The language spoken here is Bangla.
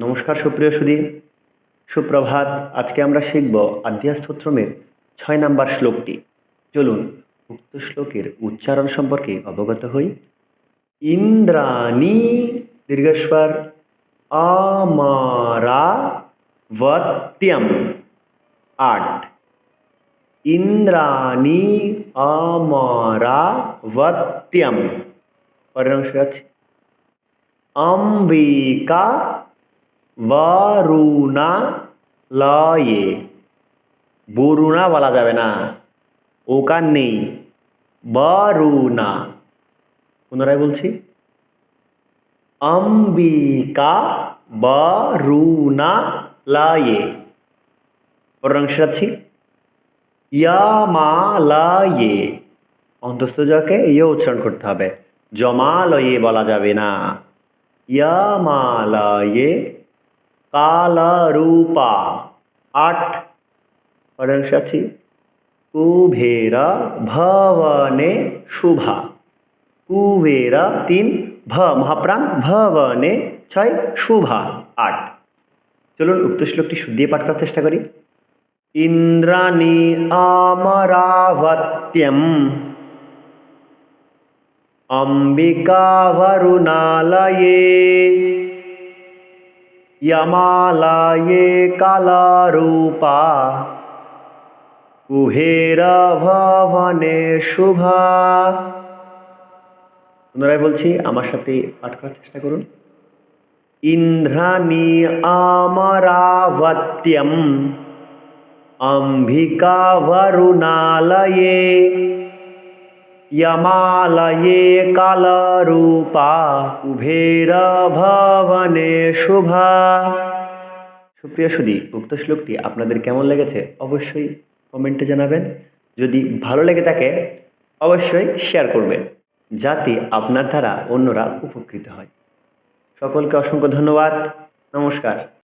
নমস্কার সুপ্রিয় সুদী সুপ্রভাত, আজকে আমরা শিখব আধ্যাস্তোত্রমের ছয় নাম্বার শ্লোকটি। চলুন উক্ত শ্লোকের উচ্চারণ সম্পর্কে অবগত হই। ইন্দ্রাণী দীর্ঘস্বর আমারা বত্যম। আট। ইন্দ্রাণী আমারা বত্যম। পরের অংশ আছে। অম্বিকা বরুণা লয়ে। বরুণা বলা যাবে না। ওকার নেই। বরুণা পুনরায় বলছি। অম্বিকা বরুণা লয়ে। পরাংশ আছি ইয়ামালয়ে। অন্তস্থ জকে ইয়ে উচ্চারণ করতে হবে। জমালয়ে বলা যাবে না। ইয়ামালয়ে আট পরাংশ আছি কুবের ভবনে শুভা কুবের তিন ভ মহাপ্রাণ ভবনে ছয় শুভা আট চলুন উক্ত শ্লোকটি শুদ্ধিয়ে পাঠ করার চেষ্টা করি ইন্দ্রাণী অমরাবত্যম অম্বিকা বরুণালয়ে यमालये कालारूपा কুহের ভবনে শুভা পুনরায় বলছি আমার সাথে পাঠ করার চেষ্টা করুন ইন্দ্রাণী আমরাবত্যম অম্বিকা বরুণালয়ে यमालये কালরূপা কুবের ভবনে শুভা সুপ্রিয় সুদী উক্ত শ্লোকটি আপনাদের কেমন লেগেছে অবশ্যই কমেন্টে জানাবেন যদি ভালো লেগে থাকে অবশ্যই শেয়ার করবেন যাতে আপনার দ্বারা অন্যরা উপকৃত হয় সকলকে অসংখ্য ধন্যবাদ নমস্কার